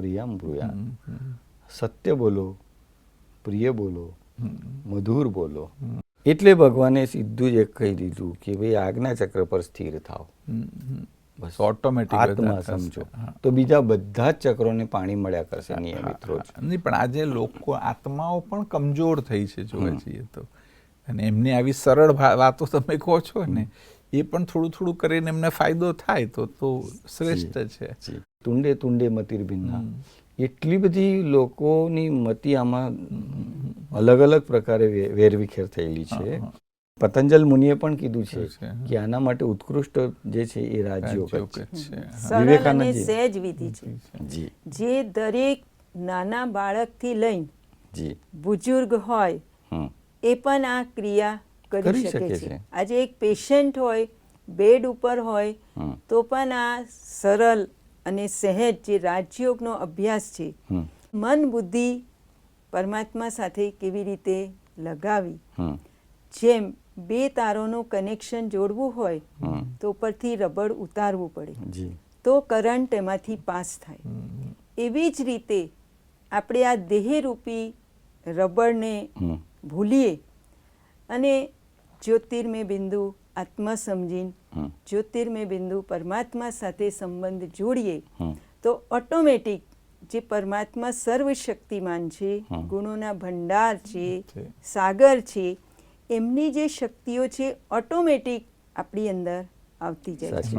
પ્રિયમ બ્રુયા સત્ય બોલો પ્રિય બોલો મધુર બોલો. એટલે ભગવાને સીધું જ એક કહી દીધું કે ભાઈ આજ્ઞા ચક્ર પર સ્થિર થાવ બસ. ઓટોમેટિક આત્મા સમજો. તો બીજા બધા જ ચક્રોને પાણી મળ્યા કરશે નિયમિત રોજ. નહીં પણ આજે લોકો આત્માઓ પણ કમજોર થઈ છે જોવા જઈએ તો. અને એમને આવી સરળ વાતો તમે કહો છો ને એ પણ થોડું થોડું કરીને એમને ફાયદો થાય તો તો શ્રેષ્ઠ છે. તુંડે તુંડે મતિર ભિન્ના. એટલી બધી લોકોની મતિ આમાં અલગ અલગ પ્રકારે વેરવિખેર થયેલી છે. પતંજલ મુનિએ પણ કીધું છે કે આના માટે ઉત્કૃષ્ટ જે છે એ રાજ્યો. સહેજ વિધિ છે. જે. દરેક નાના બાળકથી લઈને જી. બુજુર્ગ હોય હમ. એ પણ આ ક્રિયા કરી કરી શકે છે. છે. આજે એક પેશન્ટ હોય બેડ ઉપર હોય હમ. તો પણ આ સરળ અને સહેજ જે રાજયોગનો અભ્યાસ છે મન બુદ્ધિ પરમાત્મા સાથે કેવી રીતે લગાવી? જેમ બે તારોનું કનેક્શન જોડવું હોય તો ઉપરથી રબડ ઉતારવું પડે. તો કરંટ એમાંથી પાસ થાય. એવી જ રીતે આપણે આ દેહરૂપી રબરને ભૂલીએ. અને જ્યોતિર્મય બિંદુ આત્મા સમજીને જ્યોતિર્મય બિંદુ પરમાત્મા સાથે સંબંધ જોડીએ તો ઓટોમેટિક જે પરમાત્મા સર્વશક્તિમાન છે ગુણોના ભંડાર છે. સાગર છે એમની જે શક્તિઓ છે ઓટોમેટિક આપણી અંદર આવતી જાય છે.